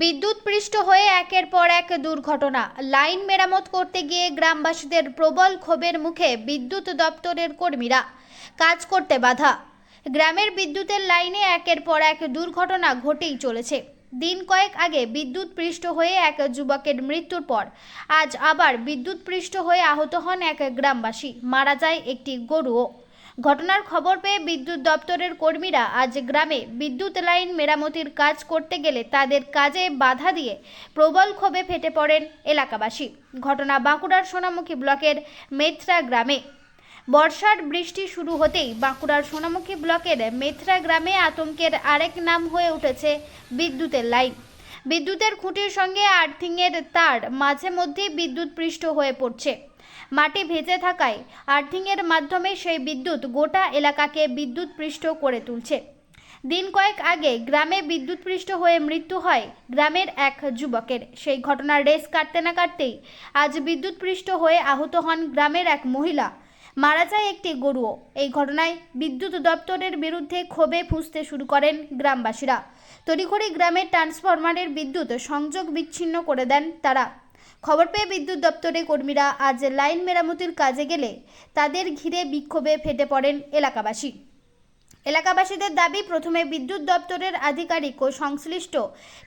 বিদ্যুৎ পৃষ্ঠ হয়ে একের পর এক দুর্ঘটনা। লাইন মেরামত করতে গিয়ে গ্রামবাসীদের প্রবল ক্ষোভের মুখে বিদ্যুৎ দপ্তরের কর্মীরা কাজ করতে বাধা। গ্রামের বিদ্যুতের লাইনে একের পর এক দুর্ঘটনা ঘটেই চলেছে। দিন কয়েক আগে বিদ্যুৎ পৃষ্ঠ হয়ে এক যুবকের মৃত্যুর পর আজ আবার বিদ্যুৎ পৃষ্ঠ হয়ে আহত হন এক গ্রামবাসী। মারা যায় একটি গরুও। ঘটনার খবর পেয়ে বিদ্যুৎ দপ্তরের কর্মীরা আজ গ্রামে বিদ্যুৎ লাইন মেরামতির কাজ করতে গেলে তাদের কাজে বাধা দিয়ে প্রবল ক্ষোভে ফেটে পড়েন এলাকাবাসী। ঘটনা বাঁকুড়ার সোনামুখী ব্লকের মেথরা গ্রামে। বর্ষার বৃষ্টি শুরু হতেই বাঁকুড়ার সোনামুখী ব্লকের মেথরা গ্রামে আতঙ্কের আরেক নাম হয়ে উঠেছে বিদ্যুতের লাইন। বিদ্যুতের খুঁটির সঙ্গে আর্থিংয়ের তার মাঝে মধ্যেই বিদ্যুৎ পৃষ্ঠ হয়ে পড়ছে। মাটি ভেজে থাকায় আর্থিংয়ের মাধ্যমে সেই বিদ্যুৎ গোটা এলাকাকে বিদ্যুৎ পৃষ্ঠ করে তুলছে। দিন কয়েক আগে গ্রামে বিদ্যুৎ পৃষ্ঠ হয়ে মৃত্যু হয় গ্রামের এক যুবকের। সেই ঘটনার রেস কাটতে না কাটতেই আজ বিদ্যুৎ পৃষ্ঠ হয়ে আহত হন গ্রামের এক মহিলা। মারা যায় একটি গরুও। এই ঘটনায় বিদ্যুৎ দপ্তরের বিরুদ্ধে ক্ষোভে ফুঁসতে শুরু করেন গ্রামবাসীরা। তড়িঘড়ি গ্রামের ট্রান্সফরমারের বিদ্যুৎ সংযোগ বিচ্ছিন্ন করে দেন তারা। খবর পেয়ে বিদ্যুৎ দপ্তরের কর্মীরা আজ লাইন মেরামতির কাজে গেলে তাদের ঘিরে বিক্ষোভে ফেটে পড়েন এলাকাবাসী। এলাকাবাসীদের দাবি, প্রথমে বিদ্যুৎ দপ্তরের আধিকারিক ও সংশ্লিষ্ট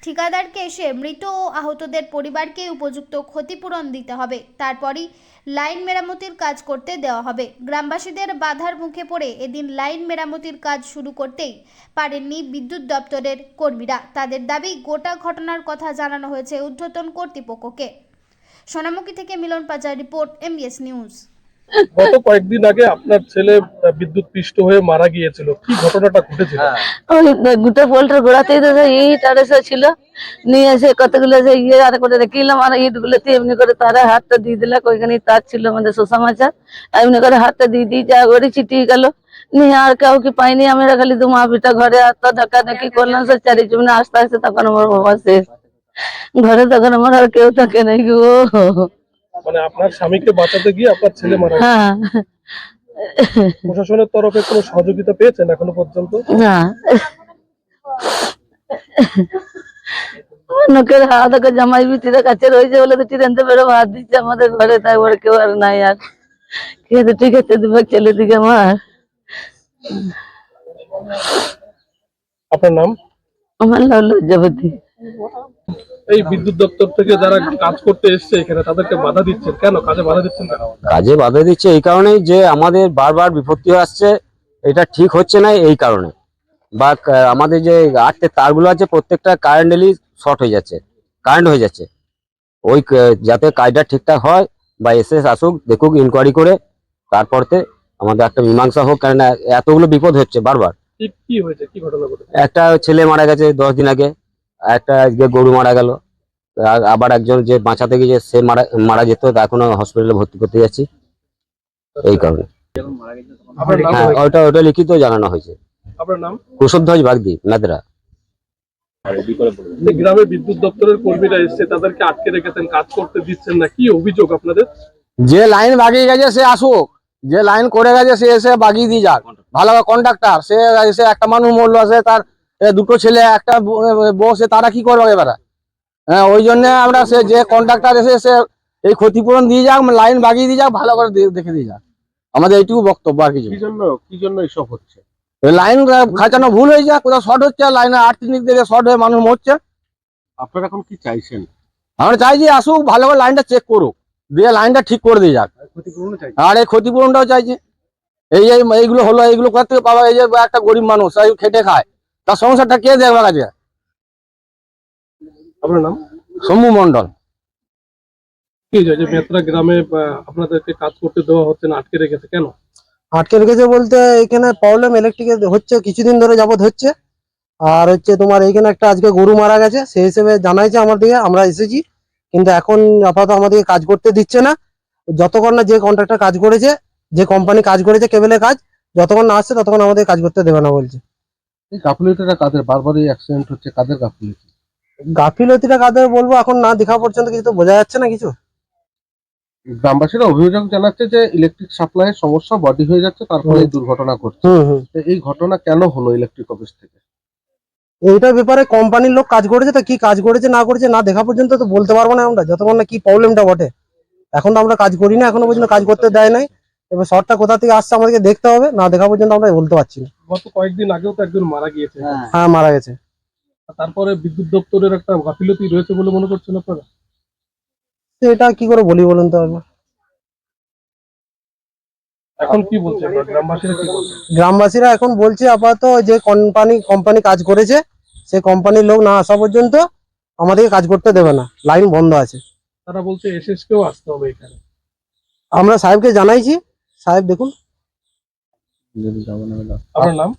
ঠিকাদারকে এসে মৃত ও আহতদের পরিবারকে উপযুক্ত ক্ষতিপূরণ দিতে হবে। তারপরই লাইন মেরামতির কাজ করতে দেওয়া হবে। গ্রামবাসীদের বাধার মুখে পড়ে এদিন লাইন মেরামতির কাজ শুরু করতেই পারেননি বিদ্যুৎ দপ্তরের কর্মীরা। তাদের দাবি, গোটা ঘটনার কথা জানানো হয়েছে ঊর্ধ্বতন কর্তৃপক্ষকে। সোনামুখী থেকে মিলন পাচার রিপোর্ট এমবিএস নিউজ গত কয়েকদিন আগে আপনার ছেলে বিদ্যুৎ পৃষ্ঠ হয়ে মারা গিয়েছিল। কি ঘটনাটা ঘটেছিল? ওই গুটে পোল্টের গোড়াতেই তো ইট আর এসে ছিল। নিয়ে এসে কতগুলো যে ইয়ে আর করে রেখিলাম আর ইট গুলোতে এমনি করে তারা হাতটা দিয়ে দিলাম ওইখানে তার ছিল আমাদের সুসমাচার এমনি করে হাতটা দিয়ে দিয়ে যা করে চিটিয়ে গেল। নিয়ে আর কেউ কি পাইনি আমরা খালি দু মা পিটা ঘরে হাত ধাক্কা ধাক্কি করলাম সে চারি জমিনে আস্তে আস্তে তখন আমার বাবা শেষ। ঘরে তখন আমার আর কেউ থাকে নাই গো। মানে আপনার স্বামীকে বাঁচাতে গিয়ে আপনার ছেলে মারা হ্যাঁ। প্রশাসনের তরফে কোনো সহযোগিতা পেয়েছেন এখনও পর্যন্ত? না। লোকের হাত ধরে জামাই বিটির কাছে রয়েছে বলে তো ট্রেনতে বেরো ভাত দিচ্ছে আমাদের ঘরে তাই বলে কেউ আর নাই আর। কে তো ঠিক আছে দিবে ছেলে দিকে আমার। আপনার নাম? আমার নাম লজ্জাপতি এই বিদ্যুৎ দপ্তর থেকে যারা কাজ করতে এসছে এখানে তাদেরকে বাধা দিচ্ছেন কেন? কাজে বাধা দিচ্ছেন কেন? কাজে বাধা দিচ্ছে এই কারণেই যে আমাদের বারবার বিপত্তি আসছে এটা ঠিক হচ্ছে না এই কারণে। বা আমাদের যে আটতে তারগুলো আছে প্রত্যেকটা কারেন্টলি শর্ট হয়ে যাচ্ছে কারেন্ট হয়ে যাচ্ছে। ওই যাতে কাজটা ঠিকঠাক হয় বা এসে আসুক দেখুক ইনকোয়ারি করে তারপরতে আমাদের একটা মীমাংসা হোক এ- এতগুলো বিপদ হচ্ছে বারবার। কি হয়েছে? কি ঘটনা একটা ছেলে মারা গেছে দশ দিন আগে। একটা আজকে গরু মারা গেল। আবার একজন যে বাঁচাতে গিয়ে সে মারা মারা যেত এখনও হসপিটালে ভর্তি করতে যাচ্ছি। এই কারণে। আপনার হ্যাঁ ওটা ওটা লিখিত জানানো হয়েছে। কুশধ্বজ বাগদি নাদরা গ্রামে বিদ্যুৎ দপ্তরের কর্মীরা এসছে তাদেরকে আটকে রেখেছেন কাজ করতে দিচ্ছেন না কি অভিযোগ আপনাদের? যে লাইন বাগিয়ে গেছে সে আসুক। যে লাইন করে গেছে সে এসে বাগিয়ে দিয়ে যাক। ভালো সে এসে একটা মানুষ মরলো সে তার দুটো ছেলে একটা বসে তারা কি করবে এবারে? হ্যাঁ ওই জন্য আমরা সে যে কন্ডাক্টর এসে সে এই ক্ষতিপূরণ দিয়ে যাক লাইন বাগিয়ে দিয়ে যাক ভালো করে দেখে দিয়ে যাক। আমাদের এইটুকু বক্তব্য আর কিছু কি জন্য কি জন্য এসব হচ্ছে? লাইন খাঁচানো ভুল হয়ে যায় কোথাও শর্ট হচ্ছে লাইনে আর্থিক দিকে শর্ট হয়ে মানুষ মরছে। আপনারা এখন কি চাইছেন? আমরা চাই যে আসুক ভালো করে লাইনটা চেক করুক দিয়ে লাইনটা ঠিক করে দিয়ে যাক। আর এই ক্ষতিপূরণটাও চাইছে। এই এই এইগুলো হলো এইগুলো কোথা থেকে পাবা এই যে একটা গরিব মানুষ খেটে খায়। তার সংসারটা কে দেখবে কাছে আপনার নাম? শম্ভু মন্ডল কি যে মেত্রা গ্রামে আপনাদেরকে কাজ করতে দেওয়া হচ্ছে না আটকে রেখেছে কেন? আটকে রেখেছে বলতে এখানে প্রবলেম ইলেকট্রিকের হচ্ছে কিছুদিন ধরে যাবত হচ্ছে। আর হচ্ছে তোমার এইখানে একটা আজকে গরু মারা গেছে সেই হিসেবে জানাইছে আমার দিকে আমরা এসেছি। কিন্তু এখন আপাতত আমাদেরকে কাজ করতে দিচ্ছে না। যতক্ষণ না যে কন্ট্রাক্টর কাজ করেছে যে কোম্পানি কাজ করেছে কেবলের কাজ যতক্ষণ না আসছে ততক্ষণ আমাদের কাজ করতে দেবে না বলছে। এই গাফিলতিটা কাদের? বারবারই অ্যাক্সিডেন্ট হচ্ছে কাদের গাফিলতি? গাফিলতিটা কাদের বলব? এখন না দেখা পর্যন্ত কিছু তো বোঝা যাচ্ছে না কিছু। গ্রামবাসীরা অভিযোগ জানাচ্ছে যে ইলেকট্রিক সাপ্লাইয়ের সমস্যা বডি হয়ে যাচ্ছে তারপরে এই দুর্ঘটনা ঘটছে। এই ঘটনা কেন হলো ইলেকট্রিক অফিস থেকে? এইটার ব্যাপারে কোম্পানির লোক কাজ করেছে তো কি কাজ করেছে না করেছে না দেখা পর্যন্ত তো বলতে পারব না আমরা। যতক্ষণ না কি প্রবলেমটা বটে। এখন তো আমরা কাজ করি না এখনও পর্যন্ত কাজ করতে দেয় নাই। এবার শর্টটা কোথা থেকে আসছে আমাদেরকে দেখতে হবে না দেখা পর্যন্ত আমরা বলতে পারছি না। গত কয়েকদিন আগেও তো একজন মারা গিয়েছে। হ্যাঁ। মারা গেছে। তারপরে বিদ্যুৎ দপ্তরের একটা গাফিলতি রয়েছে বলে মনে করছেন আপনারা? এটা কি করে বলি বলুন তো একবার? এখন কি বলছেন গ্রামবাসীরা কি গ্রামবাসীরা এখন বলছে আপাতত যে কোম্পানি কোম্পানি কাজ করেছে সে কোম্পানির লোক না আসা পর্যন্ত আমাদেরকে কাজ করতে দেবে না। লাইন বন্ধ আছে। তারা বলছে এসএস কেও আসতে হবে এখানে। আমরা সাহেবকে জানাইছি। সাহেব দেখুন। আপনার নাম?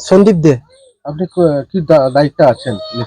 সন্দীপ দে। আপনি ক- কি দা- দায়িত্বে আছেন?